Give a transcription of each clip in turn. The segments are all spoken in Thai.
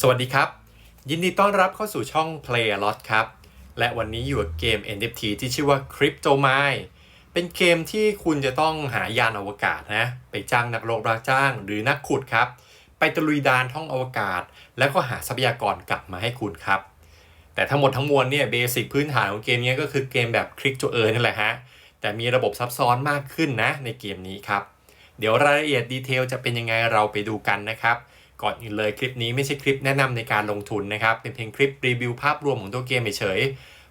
สวัสดีครับ ยินดีต้อนรับเข้าสู่ช่อง Play a Lot ครับ และวันนี้อยู่กับเกม NFT ที่ชื่อว่า Crypto Mine เป็นเกมที่คุณจะต้องหายานอวกาศนะ ไปจ้างนักโลกรับจ้างหรือนักขุดครับ ไปตะลุยดานท่องอวกาศ แล้วก็หาทรัพยากรกลับมาให้คุณครับ แต่ทั้งหมดทั้งมวลเนี่ยเบสิกพื้นฐานของเกมนี้ก็คือเกมแบบคลิกจูเออร์นั่นแหละฮะ แต่มีระบบซับซ้อนมากขึ้นนะในเกมนี้ครับ เดี๋ยวรายละเอียดดีเทลจะเป็นยังไงเราไปดูกันนะครับ ก่อนอื่นเลยคลิปนี้ไม่ใช่คลิปแนะนำในการลงทุนนะครับ เป็นเพียงคลิปรีวิวภาพรวมของตัวเกมเฉย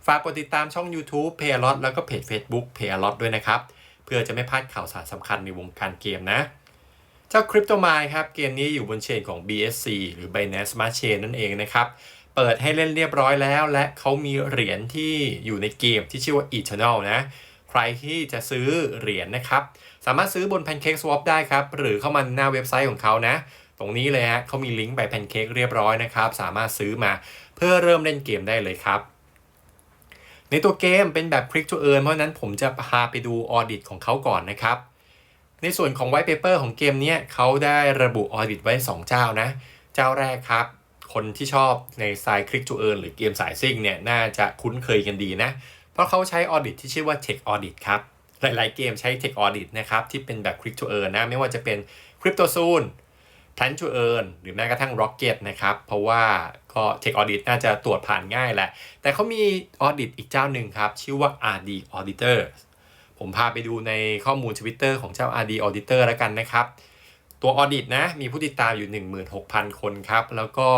ฝากกดติดตามช่อง YouTube p a y a l o t แล้วก็เพจ Facebook p a y a l o t ด้วยนะครับ เพื่อจะไม่พลาดข่าวสารสำคัญในวงการเกมนะ เจ้า Crypto Mine ครับ เกมนี้อยู่บนเชนของ BSC หรือ Binance Smart Chain นั่นเองนะครับ เปิดให้เล่นเรียบร้อยแล้ว และเขามีเหรียญที่อยู่ในเกมที่ชื่อว่า Eternal นะ ใครที่จะซื้อเหรียญนะครับ สามารถซื้อบน Pancake Swap ได้ครับ หรือเข้ามาหน้าเว็บไซต์ของเขานะ รงนี้เลยฮะเขามีลิงก์ไป Pancake เรียบร้อยนะครับ สามารถซื้อมาเพื่อเริ่มเล่นเกมได้เลยครับ ในตัวเกมเป็นแบบ Click to Earn เพราะนั้นผมจะพาไปดูออดิตของเขาก่อนนะครับ ในส่วนของ White Paper ของเกมนี้เขาได้ระบุออดิตไว้ 2 เจ้านะ เจ้าแรกครับ คนที่ชอบในสาย Click to Earn หรือเกมสายซิ่งเนี่ยน่าจะคุ้นเคยกันดีนะ เพราะเขาใช้ออดิตที่ชื่อว่า Tech Audit ครับหลาย ๆ เกมใช้ Tech Audit นะครับที่เป็นแบบ Click to Earn นะไม่ว่าจะเป็น CryptoZone Plan to Earn หรือแม้กระทั่ง Rocket นะครับ เพราะว่าก็ Tech Audit น่าจะตรวจผ่านง่ายแหละ แต่เขามีออดิตอีกเจ้าหนึ่งครับ ชื่อว่า RD Auditor ผมพาไปดูในข้อมูล Twitter ของเจ้า RD Auditor แล้วกันนะครับ ตัวออดิตนะ มีผู้ติดตามอยู่ 16,000 คนครับ แล้วก็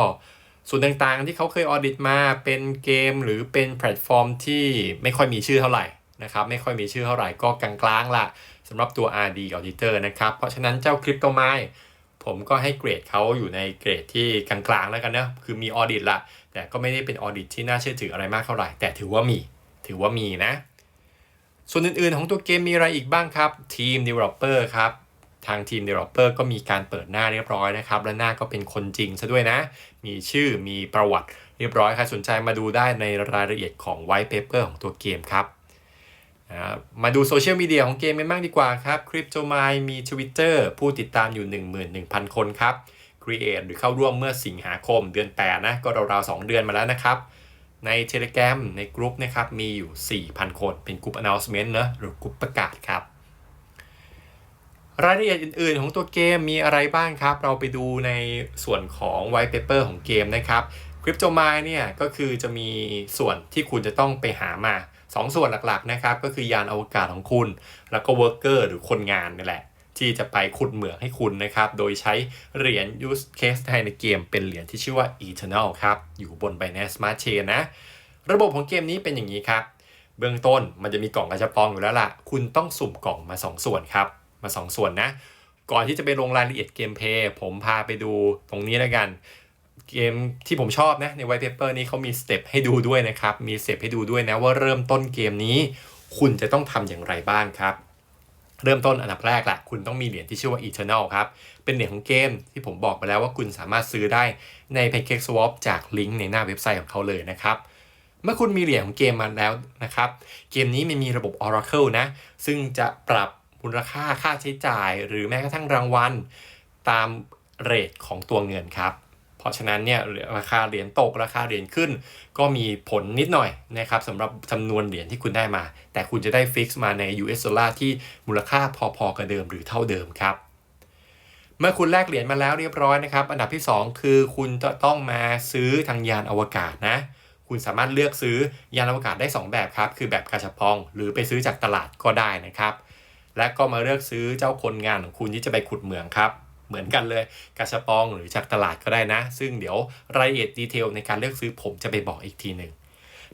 ส่วนต่างๆ ที่เขาเคยออดิตมาเป็นเกมหรือเป็นแพลตฟอร์มที่ไม่ค่อยมีชื่อเท่าไหร่นะครับ ไม่ค่อยมีชื่อเท่าไหร่ก็กลางๆละสำหรับตัว RD Auditor นะครับ เพราะฉะนั้นเจ้าคริปโตไม ผมก็ให้เกรดเขาอยู่ในเกรดที่กลางๆแล้วกันนะคือมีออดิตละแต่ก็ไม่ได้เป็นออดิตที่น่าเชื่อถืออะไรมากเท่าไหร่ แต่ถือว่ามี ถือว่ามีนะ ส่วนอื่นๆของตัวเกมมีอะไรอีกบ้างครับ ทีม Developer ครับทางทีม Developer ก็มีการเปิดหน้าเรียบร้อยนะครับ และหน้าก็เป็นคนจริงซะด้วยนะ มีชื่อมีประวัติเรียบร้อยใครสนใจมาดูได้ในรายละเอียดของ White Paper ของตัวเกมครับ มาดูโซเชียลมีเดียของเกมกันบ้างดีกว่าครับ Crypto Mine มี Twitter ผู้ติดตามอยู่ 11,000 คนครับ Create หรือเข้าร่วมเมื่อสิงหาคมเดือน 8 นะ ก็ราวๆ 2 เดือนมาแล้วนะครับ ใน Telegram ในกลุ่มนะครับมีอยู่ 4,000 คน เป็นกลุ่ม announcement เนอะหรือกลุ่มประกาศครับ รายละเอียดอื่นๆ ของตัวเกมมีอะไรบ้างครับ เราไปดูในส่วนของ white paper ของเกมนะครับ Crypto Mine เนี่ยก็คือจะมีส่วนที่คุณจะต้องไปหามา 2ส่วนหลักๆนะครับก็คือยานอวกาศของคุณ แล้วก็ worker หรือคนงานนี่แหละ ที่จะไปขุดเหมืองให้คุณนะครับ โดยใช้เหรียญ use case ไทยในเกมเป็นเหรียญที่ชื่อว่า Eternal ครับ อยู่บน Binance Smart Chain นะ ระบบของเกมนี้เป็นอย่างนี้ครับ เบื้องต้นมันจะมีกล่องกระชับปองอยู่แล้วล่ะ คุณต้องสุ่มกล่องมา 2 ส่วนครับ มา 2 ส่วนนะ ก่อนที่จะไปลงรายละเอียดเกมเพย์ผมพาไปดูตรงนี้แล้วกัน เกมที่ผมชอบนะใน white paper นี้เขามีสเต็ปให้ดูด้วยนะครับ มีสเต็ปให้ดูด้วยนะว่าเริ่มต้นเกมนี้คุณจะต้องทำอย่างไรบ้างครับ เริ่มต้นอันดับแรกละคุณต้องมีเหรียญที่ชื่อว่า Eternal ครับ เป็นเหรียญของเกมที่ผมบอกไปแล้วว่าคุณสามารถซื้อได้ใน Pancake Swap จากลิงก์ในหน้าเว็บไซต์ของเขาเลยนะครับเมื่อคุณมีเหรียญของเกมมาแล้วนะครับ เกมนี้มันมีระบบ Oracle นะ ซึ่งจะปรับมูลค่าค่าใช้จ่าย หรือแม้กระทั่งรางวัล ตามเรทของตัวเงินครับ ราะฉะนั้นเนี่ยราคาเหรียญตกราคาเหรียญขึ้น ก็มีผลนิดหน่อยนะครับสำหรับจำนวนเหรียญที่คุณได้มา แต่คุณจะได้ฟิกซ์มาใน US ดอลลาร์ที่มูลค่าพอๆกับเดิมหรือเท่าเดิมครับเมื่อคุณแลกเหรียญมาแล้วเรียบร้อยนะครับ อันดับที่ 2 คือคุณจะต้องมาซื้อทางยานอวกาศนะ คุณสามารถเลือกซื้อยานอวกาศได้ 2 แบบครับ คือแบบกาชาปอง หรือไปซื้อจากตลาดก็ได้นะครับ และก็มาเลือกซื้อเจ้าคนงานของคุณที่จะไปขุดเหมืองครับ เหมือนกันเลยกาชาปองหรือจากตลาดก็ได้นะ ซึ่งเดี๋ยวรายละเอียดดีเทลในการเลือกซื้อผมจะไปบอกอีกทีหนึ่ง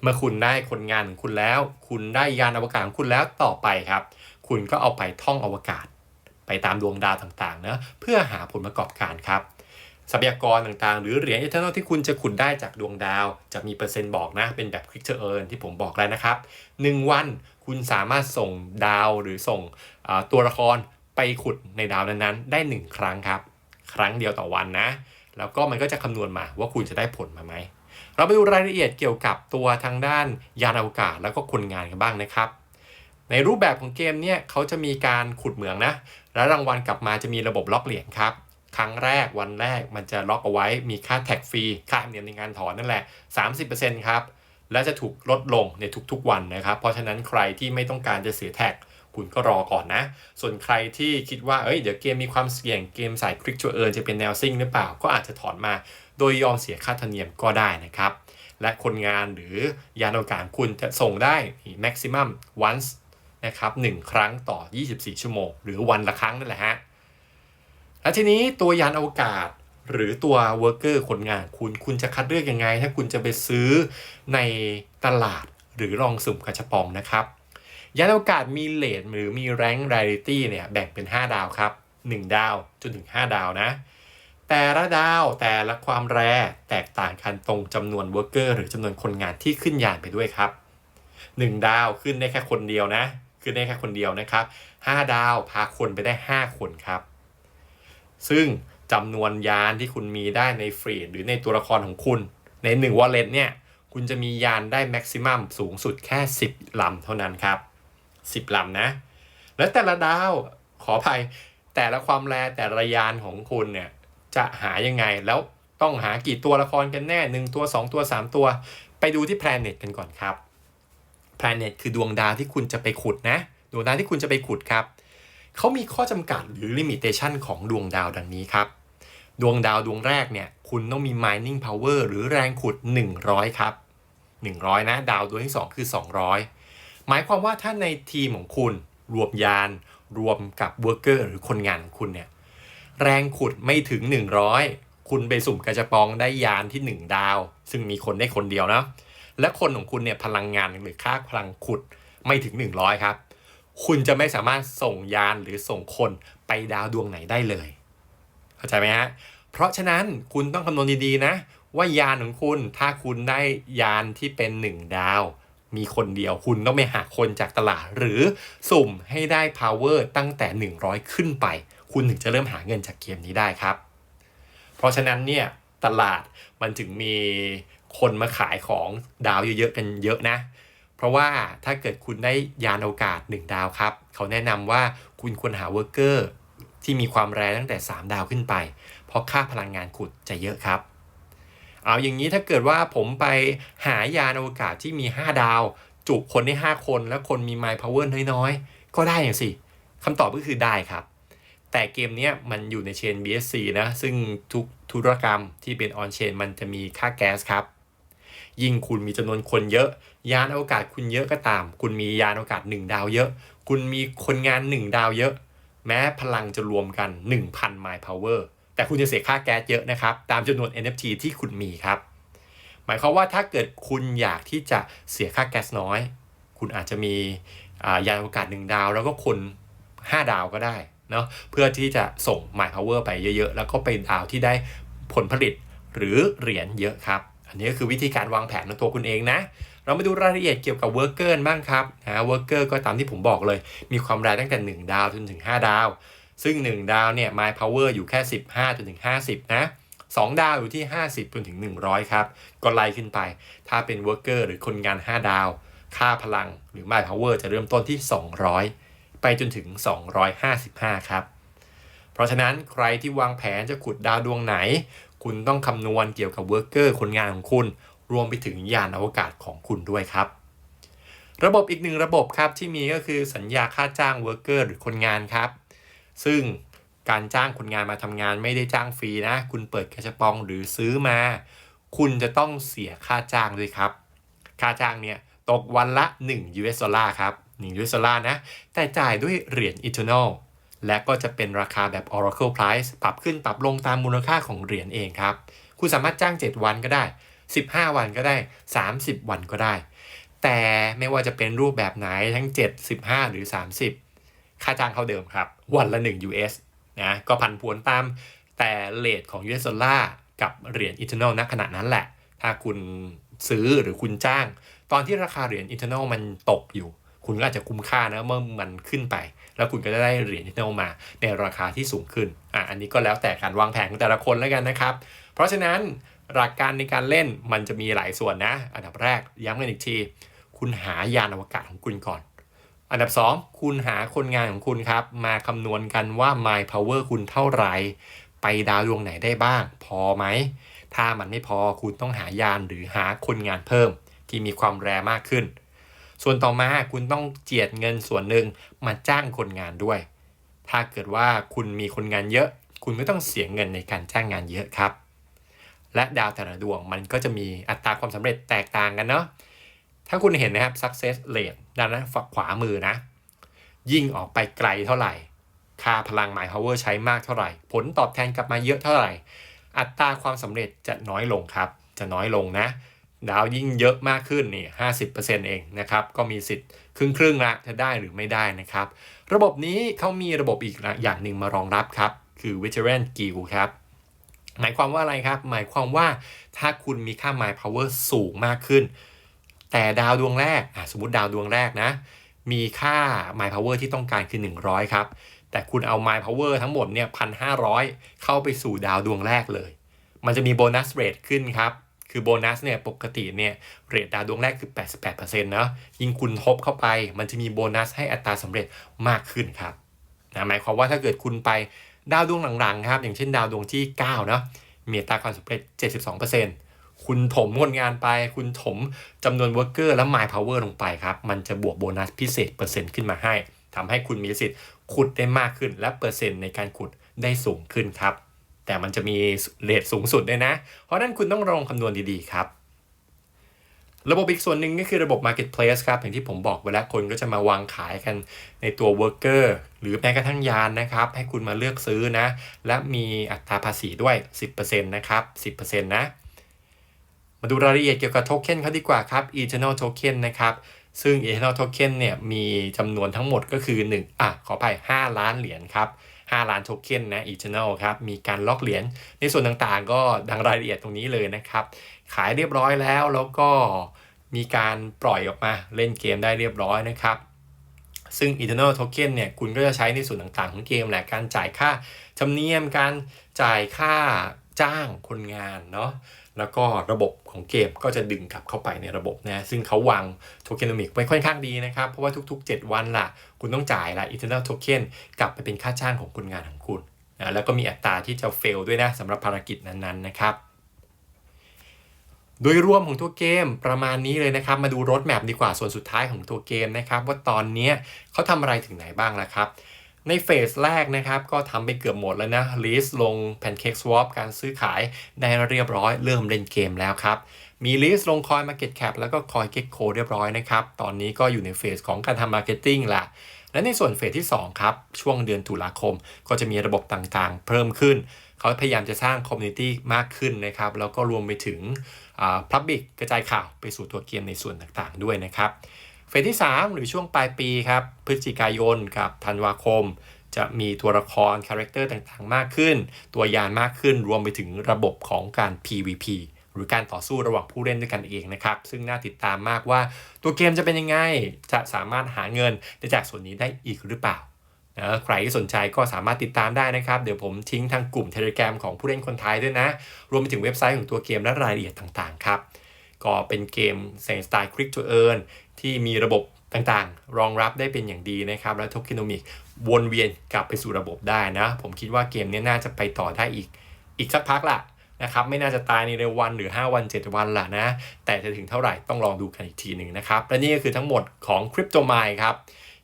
เมื่อคุณได้คนงานของคุณแล้ว คุณได้ยานอวกาศของคุณแล้วต่อไปครับ คุณก็เอาไปท่องอวกาศ ไปตามดวงดาวต่างๆนะเพื่อหาผลประกอบการครับทรัพยากรต่างๆ หรือเหรียญเอเทอร์ที่คุณจะขุดได้จากดวงดาว จะมีเปอร์เซ็นต์บอกนะ เป็นแบบคลิกเ to earn ที่ผมบอกแล้วนะครับ 1 วันคุณสามารถส่งดาวหรือส่งตัวละคร ไปขุดในดาวนั้นๆ ได้ 1 ครั้งครับ ครั้งเดียวต่อวันนะ แล้วก็มันก็จะคำนวณมาว่าคุณจะได้ผลมาไหม เราไปดูรายละเอียดเกี่ยวกับตัวทางด้านยานอวกาศแล้วก็คนงานกันบ้างนะครับ ในรูปแบบของเกมเนี่ยเขาจะมีการขุดเหมืองนะ และรางวัลกลับมาจะมีระบบล็อกเหรียญครับครั้งแรกวันแรกมันจะล็อกเอาไว้มีค่าแท็กฟรีค่าธรรมเนียมในการถอนนั่นแหละ 30%ครับและจะถูกลดลงในทุกๆวันนะครับ เพราะฉะนั้นใครที่ไม่ต้องการจะเสียแท็ก คุณก็รอก่อนนะ ส่วนใครที่คิดว่า เอ้ย เดี๋ยวเกมมีความเสี่ยง เกมสายคลิกชัวเอิร์จะเป็นแนวซิ่งหรือเปล่า ก็อาจจะถอนมา โดยยอมเสียค่าธรรมเนียมก็ได้นะครับ และคนงานหรือยานอวกาศคุณจะส่งได้ maximum once นะครับ1ครั้งต่อ 24 ชั่วโมง หรือวันละครั้งนั่นแหละฮะ และทีนี้ตัวยานอวกาศหรือตัว worker คนงานคุณคุณจะคัดเลือกยังไง ถ้าคุณจะไปซื้อในตลาดหรือลองสุ่มกระชบปองนะครับ ยานอวกาศมีเลทหรือมีแรง r ร r ิตี้เนี่ยแบ่งเป็น 5 ดาวครับ 1 ดาวจนถึง 5 ดาวนะ แต่ละดาวแต่ละความแรแตกต่างกันตรงจำนวน worker หรือจำนวนคนงานที่ขึ้นยานไปด้วยครับ 1 ดาวขึ้นได้แค่คนเดียวนะ ขึ้นได้แค่คนเดียวนะครับ 5 ดาวพาคนไปได้ 5 คนครับ ซึ่งจำนวนยานที่คุณมีได้ในฟรีดหรือในตัวละครของคุณ ใน1 wallet เนี่ยคุณจะมียานได้แม็กซิมัมสูงสุดแค่ 10ลำเท่านั้นครับ 10ลำนะ และแต่ละดาวขออภัยแต่ละความแรแต่ละยานของคุณเนี่ยจะหายังไงแล้วต้องหากี่ตัวละครกันแน่ 1 ตัว 2 ตัว 3 ตัว ไปดูที่ Planet กันก่อนครับ Planet คือดวงดาวที่คุณจะไปขุดนะ ดวงดาวที่คุณจะไปขุดครับเขามีข้อจำกัดหรือ limitation ของดวงดาวดังนี้ครับ ดวงดาวดวงแรกเนี่ย คุณต้องมี mining power หรือแรงขุด 100 ครับ 100 นะ ดาวดวงที่ 2 คือ 200 หมายความว่าถ้าในทีมของคุณรวมยาน รวมกับเวอร์เกอร์หรือคนงานของคุณเนี่ยแรงขุดไม่ถึง 100 คุณไปสุ่มกระจะปองได้ยานที่ 1 ดาว ซึ่งมีคนได้คนเดียวนะและคนของคุณเนี่ยพลังงานหรือค่าพลังขุดไม่ถึง 100 ครับ คุณจะไม่สามารถส่งยานหรือส่งคนไปดาวดวงไหนได้เลยเข้าใจไหมฮะเพราะฉะนั้นคุณต้องคำนวณดีๆนะ ว่ายานของคุณถ้าคุณได้ยานที่เป็น 1 ดาว มีคนเดียวคุณต้องไปหาคนจากตลาด หรือสุ่มให้ได้ power ตั้งแต่ 100 ขึ้นไป คุณถึงจะเริ่มหาเงินจากเกมนี้ได้ครับ เพราะฉะนั้นเนี่ยตลาดมันถึงมีคนมาขายของดาวเยอะๆกันเยอะนะ เพราะว่าถ้าเกิดคุณได้ยานอกาศ1ดาวครับ เขาแนะนำว่าคุณควรหาเวอร์เกอร์ที่มีความแรงตั้งแต่ 3 ดาวขึ้นไป เพราะค่าพลังงานขุดจะเยอะครับ เอาอย่างนี้ถ้าเกิดว่าผมไปหายานอวกาศที่มี 5 ดาว จุคนได้ 5 คน แล้วคนมี My Power น้อยๆ ก็ได้อย่างสิคำตอบก็คือได้ครับ แต่เกมนี้มันอยู่ในเชน BSC นะ ซึ่งทุกธุรกรรมที่เป็นออนเชนมันจะมีค่าแก๊สครับ ยิ่งคุณมีจำนวนคนเยอะ ยานอวกาศคุณเยอะก็ตาม คุณมียานอวกาศ 1 ดาวเยอะ คุณมีคนงาน 1 ดาวเยอะ แม้พลังจะรวมกัน 1,000 My Power แต่คุณจะเสียค่าแก๊สเยอะนะครับ ตามจำนวน NFT ที่คุณมีครับ หมายความว่าถ้าเกิดคุณอยากที่จะเสียค่าแก๊สน้อย คุณอาจจะมียานอวกาศ1ดาว แล้วก็คน 5 ดาวก็ได้เนาะเพื่อที่จะส่ง My Power ไปเยอะๆ แล้วก็ไปดาวที่ได้ผลผลิตหรือเหรียญเยอะครับ อันนี้ก็คือวิธีการวางแผนของตัวคุณเองนะ เรามาดูรายละเอียดเกี่ยวกับ Worker บ้างครับนะ Worker ก็ตามที่ผมบอกเลย มีความแรงตั้งแต่ 1 ดาวจนถึง 5 ดาว ซึ่ง 1 ดาวเนี่ย My Power อยู่แค่ 15จนถึง50 นะ 2 ดาวอยู่ที่ 50จนถึง 100 ครับ ก็ไล่ขึ้นไป ถ้าเป็น Worker หรือคนงาน 5 ดาว ค่าพลังหรือ My Power จะเริ่มต้นที่ 200 ไปจนถึง 255 ครับ เพราะฉะนั้นใครที่วางแผนจะขุดดาวดวงไหน คุณต้องคำนวณเกี่ยวกับเวิร์กเกอร์คนงานของคุณ รวมไปถึงยานอวกาศของคุณด้วยครับระบบอีกหนึ่งระบบครับที่มีก็คือสัญญาค่าจ้างเวิร์กเกอร์หรือคนงานครับ ซึ่งการจ้างคนงานมาทำงานไม่ได้จ้างฟรีนะ คุณเปิดกระชบปองหรือซื้อมา คุณจะต้องเสียค่าจ้างด้วยครับ ค่าจ้างเนี่ยตกวันละ 1 US ดอลลาร์ครับ 1 US ดอลลาร์นะ แต่จ่ายด้วยเหรียญ Eternal และก็จะเป็นราคาแบบ Oracle Price ปรับขึ้นปรับลงตามมูลค่าของเหรียญเองครับ คุณสามารถจ้าง 7 วันก็ได้ 15 วันก็ได้ 30 วันก็ได้ แต่ไม่ว่าจะเป็นรูปแบบไหนทั้ง 7 15 หรือ 30 ค่าจ้างเท่าเดิมครับ วันละ 1 US นะก็พันพวนตามแต่เลทของ US ดอลลาร์กับเหรียญ Eternal ณขณะนั้นแหละ ถ้าคุณซื้อหรือคุณจ้าง ตอนที่ราคาเหรียญ Eternal มันตกอยู่ คุณก็อาจจะคุ้มค่านะเมื่อมันขึ้นไป แล้วคุณก็จะได้เหรียญที่เอามาในราคาที่สูงขึ้นอะอันนี้ก็แล้วแต่การวางแผนของแต่ละคนแล้วกันนะครับ เพราะฉะนั้นหลักการในการเล่นมันจะมีหลายส่วนนะ อันดับแรกย้ำกันอีกที คุณหายานอวกาศของคุณก่อน อันดับ 2 คุณหาคนงานของคุณครับ มาคำนวณกันว่า My Power คุณเท่าไหร่ ไปดาวดวงไหนได้บ้าง พอไหม ถ้ามันไม่พอคุณต้องหายานหรือหาคนงานเพิ่ม ที่มีความแรงมากขึ้น ส่วนต่อมาคุณต้องเจียดเงินส่วนหนึ่งมาจ้างคนงานด้วย ถ้าเกิดว่าคุณมีคนงานเยอะ คุณก็ต้องเสียเงินในการจ้างงานเยอะครับ และดาวแต่ละดวงมันก็จะมีอัตราความสำเร็จแตกต่างกันเนาะ ถ้าคุณเห็นนะครับ success rate ด้านนั้นฝักขวามือนะ ยิ่งออกไปไกลเท่าไหร่ ค่าพลัง my power ใช้มากเท่าไหร่ ผลตอบแทนกลับมาเยอะเท่าไหร่ อัตราความสำเร็จจะน้อยลงครับ จะน้อยลงนะ ดาวยิ่งเยอะมากขึ้นนี่ห้าสิบเปอร์เซ็นต์เองนะครับ ก็มีสิทธิ์ครึ่งครึ่งๆละจะได้หรือไม่ได้นะครับ ระบบนี้เขามีระบบอีกอย่างหนึ่งมารองรับครับ คือ veteran guild ครับหมายความว่าอะไรครับ หมายความว่าถ้าคุณมีค่า my power สูงมากขึ้น แต่ดาวดวงแรกสมมติดาวดวงแรกนะ มีค่า my power ที่ต้องการคือ 100 ครับ แต่คุณเอา my power ทั้งหมดเนี่ยพันห้าเข้าไปสู่ดาวดวงแรกเลย มันจะมีโบนัสเรทขึ้นครับ คือโบนัสเนี่ยปกติเนี่ยเรทดาวดวงแรกคือ 88%เนาะยิ่งคุณทบเข้าไป มันจะมีโบนัสให้อัตราสำเร็จมากขึ้นครับนะหมายความว่าถ้าเกิดคุณไปดาวดวงหลังๆครับ อย่างเช่นดาวดวงที่ 9 เนาะมีอัตราความสำเร็จ 72% คุณถมคนงานไป คุณถมจำนวนเวิร์กเกอร์และ My Power ลงไปครับ มันจะบวกโบนัสพิเศษเปอร์เซ็นต์ขึ้นมาให้ทำให้คุณมีสิทธิ์ขุดได้มากขึ้น และเปอร์เซ็นต์ในการขุดได้สูงขึ้นครับ แต่มันจะมีเรทสูงสุดด้วยนะ เพราะนั้นคุณต้องลองคำนวณดีๆครับระบบอีกส่วนหนึ่งก็คือระบบ Marketplace ครับ อย่างที่ผมบอกไปแล้วคนก็จะมาวางขายกันในตัว Worker หรือแม้กระทั่งยานนะครับ ให้คุณมาเลือกซื้อนะ และมีอัตราภาษีด้วย 10%นะครับ 10%นะ มาดูรายละเอียดเกี่ยวกับโทเค็นเขาดีกว่าครับ Eternal Token นะครับซึ่ง Eternal Token เนี่ยมีจำนวนทั้งหมดก็คือ1อะขออภัย5ล้านเหรียญครับ5ล้านโทเค็นนะ Eternal ครับ มีการล็อกเหรียญในส่วนต่างๆ ก็ดังรายละเอียดตรงนี้เลยนะครับ ขายเรียบร้อยแล้วแล้วก็มีการปล่อยออกมาเล่นเกมได้เรียบร้อยนะครับ ซึ่ง Eternal Token เนี่ยคุณก็จะใช้ในส่วนต่างๆ ของเกมแหละการจ่ายค่าธรรมเนียมการจ่ายค่า จ้างคนงานเนาะแล้วก็ระบบของเกมก็จะดึงกลับเข้าไปในระบบนะ ซึ่งเขาวางโทเค็นอมิกไว้ค่อนข้างดีนะครับ เพราะว่าทุก ๆ 7 วันล่ะ คุณต้องจ่ายละ Eternal Token กลับไปเป็นค่าจ้างของคนงานของคุณนะแล้วก็มีอัตราที่จะเฟลด้วยนะสำหรับภารกิจนั้นๆนะครับ โดยรวมของตัวเกมประมาณนี้เลยนะครับ มาดูรถแมพดีกว่าส่วนสุดท้ายของตัวเกมนะครับ ว่าตอนนี้เขาทำอะไรถึงไหนบ้างล่ะครับ ในเฟสแรกนะครับ ก็ทำไปเกือบหมดแล้วนะลิสลง Pancake Swap การซื้อขายได้เรียบร้อยเริ่มเล่นเกมแล้วครับ มีลิสลงคอย Market Cap แล้วก็คอย Get Code เรียบร้อยนะครับ ตอนนี้ก็อยู่ในเฟสของการทำ Marketing ละและในส่วนเฟสที่ 2 ครับ ช่วงเดือนตุลาคม ก็จะมีระบบต่างๆ เพิ่มขึ้น เขาพยายามจะสร้างคอมมูนิตี้มากขึ้นนะครับ แล้วก็รวมไปถึงพับบิกกระจายข่าวไปสู่ตัวเกมในส่วนต่างๆด้วยนะครับ เฟสที่ 3 หรือช่วงปลายปีครับพฤศจิกายนกับธันวาคม จะมีตัวละครคาแรคเตอร์ต่างๆ มากขึ้น ตัวยานมากขึ้นรวมไปถึงระบบของการ PVP หรือการต่อสู้ระหว่างผู้เล่นด้วยกันเองนะครับ ซึ่งน่าติดตามมากว่าตัวเกมจะเป็นยังไง จะสามารถหาเงินได้จากส่วนนี้ได้อีกหรือเปล่านะใครที่สนใจก็สามารถติดตามได้นะครับ เดี๋ยวผมทิ้งทางกลุ่ม Telegram ของผู้เล่นคนไทยด้วยนะ รวมไปถึงเว็บไซต์ของตัวเกมและรายละเอียดต่างๆ ครับ ก็เป็นเกมเซนสไตล์ Click to Earn ที่มีระบบต่างๆ รองรับได้เป็นอย่างดีนะครับ และ Tokenomic วนเวียนกลับไปสู่ระบบได้นะ ผมคิดว่าเกมนี้น่าจะไปต่อได้อีก อีกสักพักละนะครับ ไม่น่าจะตายในเร็ววันหรือ 5 วัน 7 วันละนะ แต่จะถึงเท่าไหร่ต้องลองดูกันอีกทีหนึ่งนะครับ และนี่ก็คือทั้งหมดของ Crypto m i n d ครับ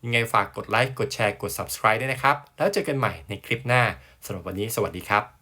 ยังไงฝากกดไลค์กดแชร์กด subscribe ด้วยนะครับ แล้วเจอกันใหม่ในคลิปหน้าสำหรับวันนี้สวัสดีครับ